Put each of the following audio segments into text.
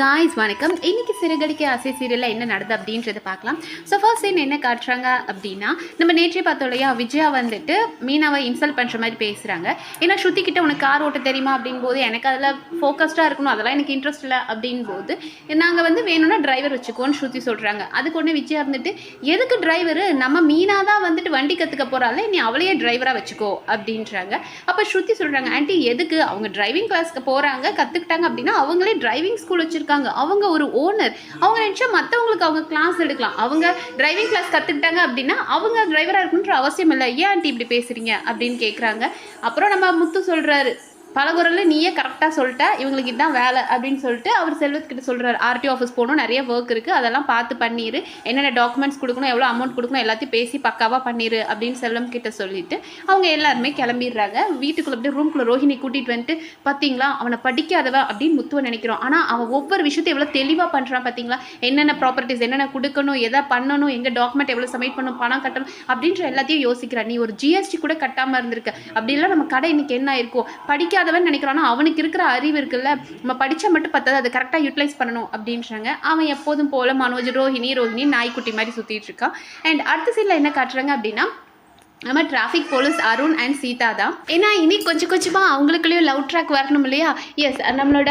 Guys வணக்கம். இன்னைக்கு சிறுகடிக்க ஆசை சீரியலில் என்ன நடந்தது அப்படின்றத பார்க்கலாம். ஸோ ஃபர்ஸ்ட் சீன் என்ன காட்டுறாங்க அப்படின்னா நம்ம நேற்றே பார்த்தோம் இல்லையா விஜயா வந்துட்டு மீனாவை இன்சல்ட் பண்ணுற மாதிரி பேசுகிறாங்க ஏன்னா ஸ்ருதி கிட்ட உனக்கு கார் ஓட்ட தெரியுமா அப்படிங்கும்போது எனக்கு அதில் ஃபோக்கஸ்டாக இருக்கணும் அதெல்லாம் எனக்கு இன்ட்ரெஸ்ட் இல்லை அப்படின் போது நாங்கள் வந்து வேணும்னா டிரைவர் வச்சுக்கோன்னு ஸ்ருதி சொல்கிறாங்க அதுக்கு ஒன்று விஜயா இருந்துட்டு எதுக்கு டிரைவரு நம்ம மீனா தான் வந்துட்டு வண்டி கற்றுக்க போகிறாள் நீ அவளையே டிரைவராக வச்சுக்கோ அப்படின்றாங்க. அப்போ ஸ்ருதி சொல்கிறாங்க ஆண்டி எதுக்கு? அவங்க டிரைவிங் கிளாஸ்க்கு போகிறாங்க கற்றுக்கிட்டாங்க அப்படின்னா அவங்களே டிரைவிங் ஸ்கூல் வச்சுருக்காங்க அவங்க ஒரு ஓனர் அவங்க நினச்சா மற்றவங்களுக்கு அவங்க கிளாஸ் எடுக்கலாம். அவங்க டிரைவிங் கிளாஸ் கற்றுக்கிட்டாங்க அப்படின்னா அவங்க டிரைவராக இருக்கணுன்ற அவசியம் இல்லை. ஏன் ஆண்டி இப்படி பேசுகிறீங்க அப்படின்னு கேட்குறாங்க அப்புறம் நம்ம முத்து சொல்கிறாரு பலகுரலில் நீயே கரெக்டாக சொல்லிட்ட இவங்களுக்கு இதுதான் வேலை அப்படின்னு சொல்லிட்டு அவர் செல்வத்துக்கிட்ட சொல்கிறார் ஆர்டி ஆஃபீஸ் போகணும் நிறைய ஒர்க் இருக்குது அதெல்லாம் பார்த்து பண்ணிடு என்னென்ன டாக்குமெண்ட்ஸ் கொடுக்கணும் எவ்வளோ அமௌண்ட் கொடுக்கணும் எல்லாத்தையும் பேசி பக்காவாக பண்ணிடு அப்படின்னு செல்வம் கிட்ட சொல்லிட்டு அவங்க எல்லாருமே கிளம்பிடுறாங்க. வீட்டுக்குள்ளே அப்படியே ரூம்குள்ளே ரோஹிணி கூட்டிகிட்டு வந்துட்டு பார்த்தீங்களா அவனை படிக்காதவ அப்படின்னு முத்துவை நினைக்கிறோம். ஆனால் அவன் ஒவ்வொரு விஷயத்தையும் எவ்வளோ தெளிவாக பண்ணுறான் பார்த்தீங்களா என்னென்ன ப்ராப்பர்ட்டிஸ் என்னென்ன கொடுக்கணும் எதை பண்ணணும் எங்கே டாக்குமெண்ட் எவ்வளோ சப்மிட் பண்ணணும் பணம் கட்டணும் அப்படின்ற எல்லாத்தையும் யோசிக்கிறான் நீ ஒரு ஜிஎஸ்டி கூட கட்டாமல் இருந்திருக்க. அப்படிலாம் நம்ம கடை இன்னைக்கு என்ன இருக்கும் படிக்காதவன் நினைக்கிறானா அவனுக்கு இருக்கிற அறிவு இருக்குல்ல நம்ம படித்தா மட்டும் பத்தாது அதை கரெக்டாக யூட்டிலைஸ் பண்ணணும் அப்படின்றாங்க. அவன் எப்போதும் போல மனோஜ் ரோஹிணி ரோஹிணி நாய்க்குட்டி மாதிரி சுற்றிட்டு இருக்கான் அண்ட் அடுத்த சீனில் என்ன காட்டுறாங்க அப்படின்னா நம்ம traffic police Arun and Sita தான். ஏன்னா இனி கொஞ்சம் கொஞ்சமாக அவங்களுக்குள்ளேயும் லவ் ட்ராக் வரணும் இல்லையா? எஸ் நம்மளோட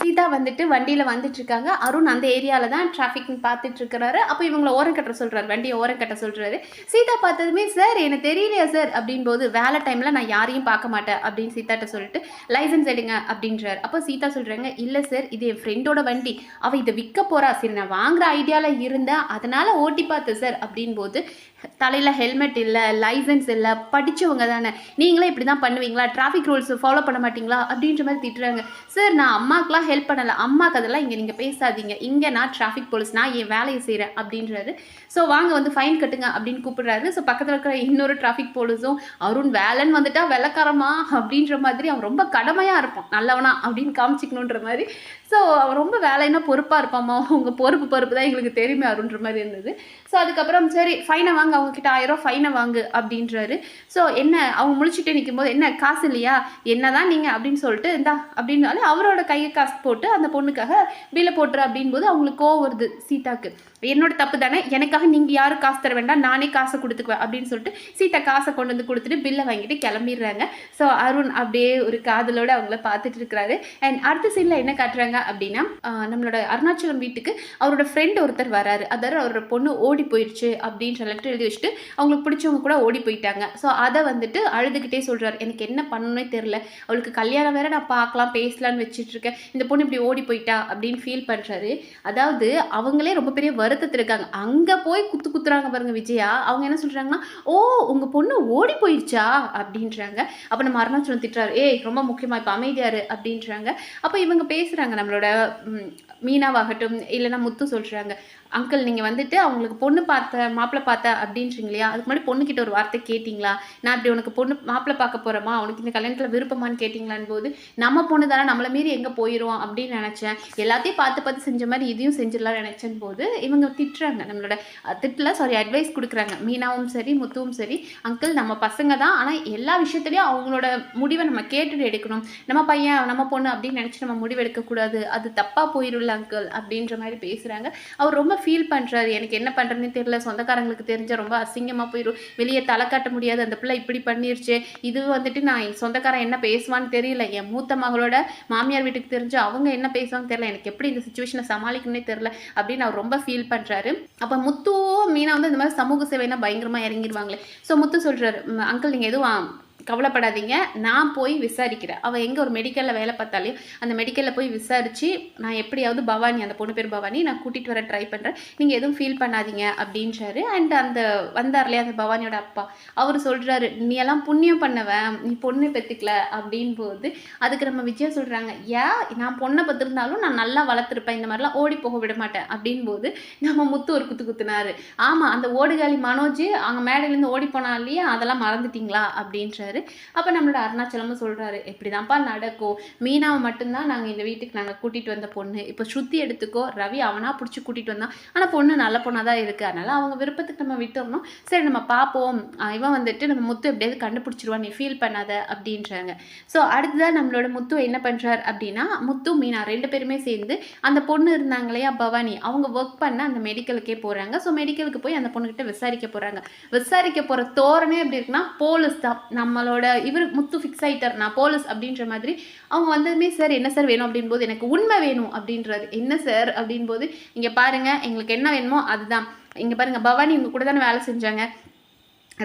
சீதா வந்துட்டு வண்டியில் வந்துட்டு இருக்காங்க அருண் அந்த ஏரியாவில் தான் டிராஃபிக் பார்த்துட்டு இருக்கிறாரு அப்போ இவங்களை ஓரம் கட்ட சொல்கிறாரு வண்டியை ஓரம் கட்ட சொல்கிறாரு சீதா பார்த்ததுமே சார் எனக்கு தெரியலையா சார்? அப்படின் போது வேலை டைமில் நான் யாரையும் பார்க்க மாட்டேன் அப்படின்னு சீதாட்ட சொல்லிட்டு லைசன்ஸ் எடுங்க அப்படின்றார். அப்போ சீதா சொல்கிறாங்க இல்லை சார் இது என் ஃப்ரெண்டோட வண்டி. அவள் இதை விற்க போகிறா சரி நான் வாங்குகிற ஐடியாவில் இருந்தேன். அதனால் ஓட்டி பார்த்தேன் சார் அப்படின் போது தலையில் ஹெல்மெட் இல்லை லைசன்ஸ் இல்லை படித்தவங்க தானே. நீங்களே இப்படி தான் பண்ணுவீங்களா? டிராஃபிக் ரூல்ஸ் ஃபாலோ பண்ண மாட்டீங்களா? அப்படின்ற மாதிரி திட்டுறாங்க. சார் நான் அம்மாக்கெலாம் ஹெல்ப் பண்ணலை. அம்மாக்கு அதெல்லாம் இங்கே நீங்கள் பேசாதீங்க. இங்கே நான் டிராஃபிக் போலீஸ் நான் என் வேலையை செய்கிறேன் அப்படின்றாரு. ஸோ வாங்க வந்து ஃபைன் கட்டுங்க அப்படின்னு கூப்பிடுறாரு. ஸோ பக்கத்தில் இருக்கிற இன்னொரு டிராஃபிக் போலீஸும் அருண் வேலைன்னு வந்துட்டா வெள்ளக்காரமா அப்படின்ற மாதிரி அவன் ரொம்ப கடமையாக இருப்பான். நல்லவனா அப்படின்னு காமிச்சிக்கணுன்ற மாதிரி ஸோ அவன் ரொம்ப வேலைன்னா பொறுப்பாக இருப்பாம்மா. உங்கள் பொறுப்பு பொறுப்பு தான் எங்களுக்கு தெரியுமே அருன்ற மாதிரி இருந்தது. ஸோ அதுக்கப்புறம் சரி ஃபைனை வாங்க. அவங்க கிட்ட ஆயிரம் ரூபா ஃபைனை வாங்கு அப்படின்றாரு. ஸோ என்ன அவங்க முழிச்சுட்டு நிற்கும் போது என்ன காசு இல்லையா? என்ன தான் நீங்கள் அப்படின்னு சொல்லிட்டு இந்தா அப்படின்னாலே அவரோட கையை காசு போட்டு அந்த பொண்ணுக்காக பில்லை போட்டுரு அப்படின்போது அவங்களுக்கு கோவம் வருது சீதாக்கு. என்னோட தப்பு தானே? எனக்காக நீங்கள் யாரும் காசு தர வேண்டாம். நானே காசை கொடுத்துக்குவேன் அப்படின்னு சொல்லிட்டு சீதா காசை கொண்டு வந்து கொடுத்துட்டு பில்லை வாங்கிட்டு கிளம்பிடுறாங்க. ஸோ அருண் அப்படியே ஒரு காதலோடு அவங்கள பார்த்துட்டு இருக்கிறாரு. அண்ட் அடுத்த சீனில் என்ன காட்டுறாங்க? அப்படின்னா நம்மளோட அருணாச்சலம் வீட்டுக்கு அவரோட ஃப்ரெண்ட் ஒருத்தர் வராரு. அதாவது அவரோட பொண்ணு ஓடி போயிடுச்சு அப்படின்ற லெட்டர் எழுதி வச்சுட்டு அவங்களுக்கு பிடிச்சவங்க கூட ஓடி போயிட்டாங்க. ஸோ அதை வந்துட்டு அழுதுகிட்டே சொல்கிறார் எனக்கு என்ன பண்ணணும்னே தெரில அவளுக்கு கல்யாணம் வேற நான் பார்க்கலாம் பேசலான்னு வச்சுட்டு இருக்கேன். இந்த பொண்ணு இப்படி ஓடி போயிட்டா அப்படின்னு ஃபீல் பண்ணுறாரு அதாவது அவங்களே ரொம்ப பெரிய வருத்தத்தில் இருக்காங்க. அங்கே போய் குத்து குத்துறாங்க பாருங்க விஜயா. அவங்க என்ன சொல்கிறாங்கன்னா ஓ உங்கள் பொண்ணு ஓடி போயிடுச்சா அப்படின்றாங்க. அப்போ நம்ம அருணாச்சலம் திட்டுறாரு. ஏய் ரொம்ப முக்கியமாக இப்போ அமைதியாரு அப்படின்றாங்க. அப்போ இவங்க பேசுகிறாங்க நம்ம நம்மளோட ம், மீனாவாகட்டும் இல்லைன்னா முத்து சொல்றாங்க. அங்கிள் நீங்கள் வந்துட்டு அவங்களுக்கு பொண்ணு பார்த்த மாப்பிள்ளை பார்த்த அப்படின்றீங்க இல்லையா அதுக்கு முன்னாடி பொண்ணுக்கிட்ட ஒரு வார்த்தை கேட்டிங்களா? நான் இப்படி உனக்கு பொண்ணு மாப்பிள்ளை பார்க்க போகிறோமா உனக்கு இந்த கல்யாணத்தில் விருப்பமான்னு கேட்டிங்களான்னு போது நம்ம பொண்ணு தானே நம்மளை மீறி எங்கே போயிடுவோம் அப்படின்னு நினச்சேன். எல்லாத்தையும் பார்த்து பார்த்து செஞ்ச மாதிரி இதையும் செஞ்சிடலாம் நினச்சேன் போது இவங்க திட்டுறாங்க. நம்மளோட அஹ், திட்டல சாரி அட்வைஸ் கொடுக்குறாங்க. மீனாவும் சரி முத்துவும் சரி அங்கிள் நம்ம பசங்க தான். ஆனால் எல்லா விஷயத்துலையும் அவங்களோட முடிவை நம்ம கேட்டுட்டு எடுக்கணும். நம்ம பையன் நம்ம பொண்ணு அப்படின்னு நினச்சி நம்ம முடிவு எடுக்கக்கூடாது அது தப்பாக போயிடும்ல அங்கிள் அப்படின்ற மாதிரி பேசுகிறாங்க அவர் ரொம்ப ஃபீல் பண்ணுறாரு எனக்கு என்ன பண்ணுறதுன்னு தெரியல. சொந்தக்காரங்களுக்கு தெரிஞ்ச ரொம்ப அசிங்கமாக போயிடும் வெளியே தலை காட்ட முடியாது. அந்த பிள்ளை இப்படி பண்ணிருச்சு. இது வந்துட்டு நான் என் சொந்தக்காரன் என்ன பேசுவான்னு தெரியல. என் மூத்த மகளோட மாமியார் வீட்டுக்கு தெரிஞ்சு அவங்க என்ன பேசுவாங்க தெரியல. எனக்கு எப்படி இந்த சுச்சுவேஷனை சமாளிக்கணும்னே தெரியல. அப்படின்னு அவர் ரொம்ப ஃபீல் பண்ணுறாரு அப்போ முத்துவோ மீனா வந்து இந்த மாதிரி சமூக சேவைனா பயங்கரமாக இறங்கிடுவாங்களே ஸோ முத்து சொல்கிறாரு அங்கிள் நீங்கள் எதுவும் கவலைப்படாதீங்க. நான் போய் விசாரிக்கிறேன். அவள் எங்கே ஒரு மெடிக்கலில் வேலை பார்த்தாலையும் அந்த மெடிக்கலில் போய் விசாரித்து நான் எப்படியாவது பவானி அந்த பொண்ணு பேர் பவானி நான் கூட்டிகிட்டு வர ட்ரை பண்ணுறேன் நீங்கள் எதுவும் ஃபீல் பண்ணாதீங்க அப்படின்றாரு. அண்ட் அந்த வந்தார்லையே அந்த பவானியோட அப்பா. அவர் சொல்கிறாரு நீ எல்லாம் புண்ணியம் பண்ணவன். நீ பொண்ணு பெற்றுக்கல அப்படின் போது அதுக்கு நம்ம விஜயா சொல்கிறாங்க ஏன்? நான் பொண்ணை பத்திருந்தாலும் நான் நல்லா வளர்த்துருப்பேன். இந்த மாதிரிலாம் ஓடி போக விட மாட்டேன். அப்படின் போது நம்ம முத்து ஒரு குத்து குத்துனாரு. ஆமாம் அந்த ஓடுகாலி மனோஜ் அங்கே மேடையிலேருந்து ஓடி போனா இல்லையா? அதெல்லாம் மறந்துட்டீங்களா? அப்படின்றாரு. சொல்கிறாரு அப்போ நம்மளோட அருணாச்சலமும் சொல்கிறாரு இப்படிதான்ப்பா நடக்கும். மீனாவை மட்டும்தான் நாங்கள் இந்த வீட்டுக்கு நாங்கள் கூட்டிகிட்டு வந்த பொண்ணு. இப்போ ஸ்ருத்தி எடுத்துக்கோ ரவி அவனாக பிடிச்சி கூட்டிகிட்டு வந்தான் ஆனால் பொண்ணு நல்ல பொண்ணாக தான் இருக்குது அதனால் அவங்க விருப்பத்துக்கு நம்ம விட்டுறணும். சரி நம்ம பார்ப்போம் இவன் வந்துட்டு நம்ம முத்து எப்படியாவது கண்டுபிடிச்சிருவான் நீ ஃபீல் பண்ணாத அப்படின்றாங்க. ஸோ அடுத்ததான் நம்மளோட முத்து என்ன பண்ணுறார் அப்படின்னா முத்து மீனா ரெண்டு பேருமே சேர்ந்து அந்த பொண்ணு இருந்தாங்க இல்லையா பவானி அவங்க ஒர்க் பண்ண அந்த மெடிக்கலுக்கே போகிறாங்க ஸோ மெடிக்கலுக்கு போய் அந்த பொண்ணுக்கிட்ட விசாரிக்க போகிறாங்க விசாரிக்க போகிற தோரணே எப்படி இருக்குன்னா போலீஸ் தான். நம்ம அவங்களோட இவர் முத்து ஃபிக்ஸ் ஆகிட்டார் நான் போலீஸ் அப்படின்ற மாதிரி அவங்க வந்ததுமே சார் என்ன சார் வேணும்? அப்படின் போது எனக்கு உண்மை வேணும். அப்படின்றது என்ன சார் அப்படின்போது இங்கே பாருங்கள் எங்களுக்கு என்ன வேணுமோ அதுதான். இங்கே பாருங்கள் பவானி இவங்க கூட தானே வேலை செஞ்சாங்க.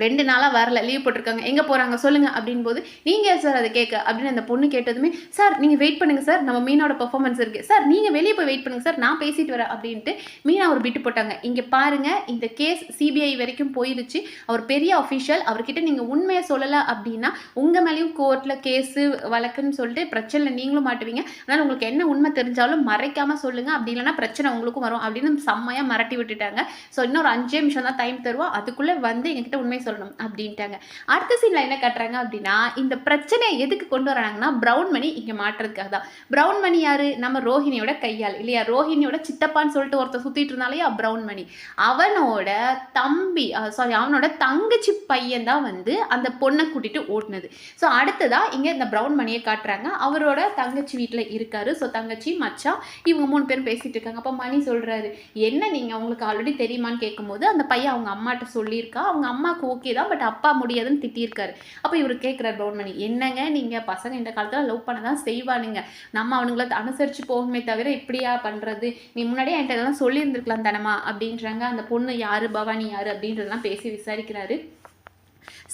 ரெண்டு நாளாக வரல லீவ் போட்டிருக்காங்க. எங்கே போகிறாங்க சொல்லுங்கள் அப்படின் போது நீங்கள் சார் அதை கேட்க? அப்படின்னு அந்த பொண்ணு கேட்டதுமே சார் நீங்கள் வெயிட் பண்ணுங்கள் சார் நம்ம மீனோட பர்ஃபார்மன்ஸ் இருக்குது சார் நீங்கள் வெளியே போய் வெயிட் பண்ணுங்கள் சார் நான் பேசிட்டு வரேன். அப்படின்ட்டு மீனா அவர் விட்டு போட்டாங்க. இங்கே பாருங்கள் இந்த கேஸ் சிபிஐ வரைக்கும் போயிருச்சு. அவர் பெரிய அஃபிஷியல் அவர்கிட்ட நீங்கள் உண்மையை சொல்லலை அப்படின்னா உங்கள் மேலேயும் கோர்ட்டில் கேஸு வழக்குன்னு சொல்லிட்டு பிரச்சனை நீங்களும் மாட்டுவீங்க. அதனால் உங்களுக்கு என்ன உண்மை தெரிஞ்சாலும் மறைக்காமல் சொல்லுங்கள் அப்படி இல்லைன்னா பிரச்சனை உங்களுக்கும் வரும் அப்படின்னு செம்மையாக மிரட்டி விட்டுட்டாங்க. ஸோ இன்னொரு அஞ்சே நிமிஷம் தான் டைம் தருவோம் அதுக்குள்ளே வந்து எங்ககிட்ட உண்மை சொல்லணும் அப்படின்ட்டாங்க. அடுத்த சீனில் என்ன காட்டுறாங்க அப்படின்னா இந்த பிரச்சனையை எதுக்கு கொண்டு வராங்கன்னா ப்ரௌன் மணி இங்கே மாட்டுறதுக்காக தான். ப்ரௌன் மணி யாரு? நம்ம ரோஹிணியோட கையால் இல்லையா? ரோஹிணியோட சித்தப்பான்னு சொல்லிட்டு ஒருத்தர் சுற்றிட்டு இருந்தாலையா ப்ரௌன் மணி. அவனோட தம்பி சாரி அவனோட தங்கச்சி பையன் தான் வந்து அந்த பொண்ணை கூட்டிட்டு ஓட்டுனது. ஸோ அடுத்ததா இங்கே இந்த ப்ரௌன் மணியை காட்டுறாங்க. அவரோட தங்கச்சி வீட்டில் இருக்காரு. ஸோ தங்கச்சி மச்சான் இவங்க மூணு பேரும் பேசிட்டு இருக்காங்க. அப்போ மணி சொல்றாரு என்ன நீங்கள் அவங்களுக்கு ஆல்ரெடி தெரியுமான்னு கேட்கும்போது அந்த பையன் அவங்க அம்மாட்ட சொல்லியிருக்கா? அவங்க அம்மாவுக்கு ஓகே தான் பட் அப்பா முடியாதுன்னு திட்டியிருக்காரு. அப்போ இவர் கேட்குறாரு பவுன்மணி என்னங்க நீங்கள் பசங்க இந்த காலத்தில் லவ் பண்ண தான் செய்வானுங்க. நம்ம அவனுங்கள அனுசரித்து போகணுமே தவிர இப்படியா பண்ணுறது நீ முன்னாடியே என்கிட்ட இதெல்லாம் சொல்லியிருந்துருக்கலாம் தானமா அப்படின்றாங்க. அந்த பொண்ணு யார் பவானி? யார்? அப்படின்றதெல்லாம் பேசி விசாரிக்கிறாரு.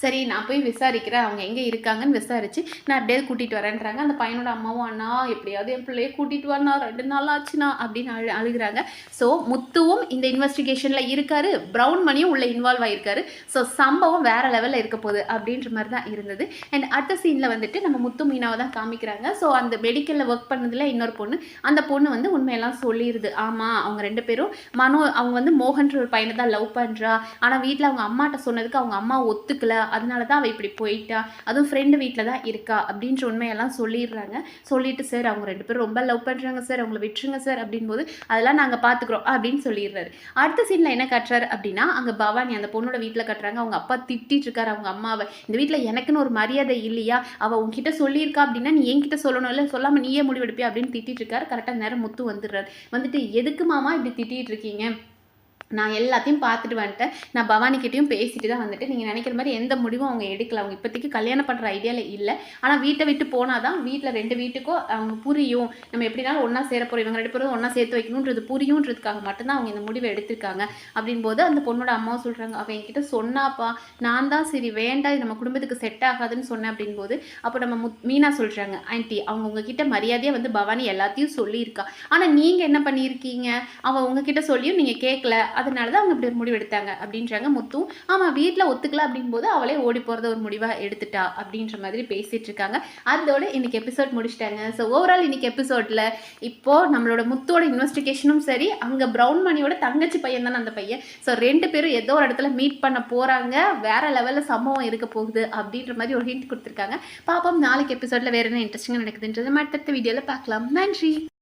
சரி நான் போய் விசாரிக்கிறேன். அவங்க எங்கே இருக்காங்கன்னு விசாரிச்சு நான் எப்படியாவது கூட்டிகிட்டு வரேன்றாங்க. அந்த பையனோட அம்மாவும் அண்ணா எப்படியாவது என் பிள்ளைய கூட்டிகிட்டு வரனா ரெண்டு நாள் ஆச்சுண்ணா அப்படின்னு அழு அழுகுறாங்க. ஸோ முத்துவும் இந்த இன்வெஸ்டிகேஷனில் இருக்காரு. ப்ரௌன் மணியும் உள்ள இன்வால்வ் ஆயிருக்காரு. ஸோ சம்பவம் வேற லெவலில் இருக்க போகுது அப்படின்ற மாதிரி தான் இருந்தது. அண்ட் அடுத்த சீனில் வந்துட்டு நம்ம முத்து மீனாவை தான் காமிக்கிறாங்க. ஸோ அந்த மெடிக்கலில் ஒர்க் பண்ணதில் இன்னொரு பொண்ணு. அந்த பொண்ணு வந்து உண்மையெல்லாம் சொல்லிடுது ஆமாம் அவங்க ரெண்டு பேரும் மனோ அவங்க வந்து மோகன்ற ஒரு பையனை தான் லவ் பண்ணுறா ஆனால் வீட்டில் அவங்க அம்மாட்ட சொன்னதுக்கு அவங்க அம்மா ஒத்துக்கல அதனால தான் அவள் இப்படி போயிட்டா அதுவும் ஃப்ரெண்டு வீட்டில் தான் இருக்கா அப்படின்ற உண்மையெல்லாம் சொல்லிடுறாங்க. சொல்லிட்டு சார் அவங்க ரெண்டு பேரும் ரொம்ப லவ் பண்ணுறாங்க சார் அவங்கள விட்டுருங்க சார் அப்படின்போது அதெல்லாம் நாங்கள் பார்த்துக்குறோம் அப்படின்னு சொல்லிடுறாரு. அடுத்த சீனில் என்ன கட்டுறாரு அப்படின்னா அங்கே பவானி அந்த பொண்ணோட வீட்டில் கட்டுறாங்க. அவங்க அப்பா திட்டிட்டு இருக்காரு அவங்க அம்மாவை. இந்த வீட்டில் எனக்குன்னு ஒரு மரியாதை இல்லையா? அவள் உங்ககிட்ட சொல்லியிருக்கா அப்படின்னா நீ என்கிட்ட சொல்லணும். இல்லை சொல்லாமல் நீயே முடிவெடுப்பியா? அப்படின்னு திட்டிட்டு இருக்காரு. கரெக்டாக நேரம் முத்து வந்துடுறாரு. வந்துட்டு எதுக்கு மாமா இப்படி திட்டிகிட்டு இருக்கீங்க? நான் எல்லாத்தையும் பார்த்துட்டு வந்துட்டேன். நான் பவானிக்கிட்டையும் பேசிட்டு தான் வந்துட்டு நீங்கள் நினைக்கிற மாதிரி எந்த முடிவும் அவங்க எடுக்கல. அவங்க இப்போதைக்கு கல்யாணம் பண்ணுற ஐடியாவில் இல்லை. ஆனால் வீட்டை விட்டு போனால் தான் வீட்டில் ரெண்டு வீட்டுக்கும் அவங்க புரியும். நம்ம எப்படினாலும் ஒன்றா சேர போகிறோம் இவங்க ரெண்டு பேரும் ஒன்றா சேர்த்து வைக்கணுன்றது புரியுன்றதுக்காக மட்டும்தான் அவங்க இந்த முடிவை எடுத்திருக்காங்க. அப்படின்போது அந்த பொண்ணோட அம்மாவும் சொல்கிறாங்க அவன் என்கிட்ட சொன்னாப்பா நான் தான் சரி வேண்டாம் இது நம்ம குடும்பத்துக்கு செட் ஆகாதுன்னு சொன்னேன். அப்படின்போது அப்போ நம்ம முத் மீனா சொல்கிறாங்க ஆன்ட்டி அவங்க உங்ககிட்ட மரியாதையாக வந்து பவானி எல்லாத்தையும் சொல்லியிருக்கா. ஆனால் நீங்கள் என்ன பண்ணியிருக்கீங்க? அவள் உங்ககிட்ட சொல்லியும் நீங்கள் கேட்கல அதனால தான் அவங்க இப்படி ஒரு முடிவு எடுத்தாங்க அப்படின்றாங்க முத்தும் ஆமாம் வீட்டில் ஒத்துக்கல அப்படின்போது அவளே ஓடி போகிறத ஒரு முடிவாக எடுத்துட்டா அப்படின்ற மாதிரி பேசிகிட்டு இருக்காங்க. அதோட இன்னைக்கு எபிசோட் முடிச்சிட்டாங்க. ஸோ ஓவரால் இன்னைக்கு எபிசோடில் இப்போது நம்மளோட முத்தோட இன்வெஸ்டிகேஷனும் சரி அங்கே ப்ரௌன் மணியோட தங்கச்சி பையன் தானே அந்த பையன். ஸோ ரெண்டு பேரும் ஏதோ ஒரு இடத்துல மீட் பண்ண போகிறாங்க வேற லெவலில் சம்பவம் இருக்க போகுது அப்படின்ற மாதிரி ஒரு ஹிண்ட் கொடுத்துருக்காங்க. பாப்போம் நாளைக்கு எபிசோடில் வேறு என்ன இன்ட்ரெஸ்டிங்காக நடக்குதுன்றது மற்ற வீடியோவில் பார்க்கலாம். நன்றி!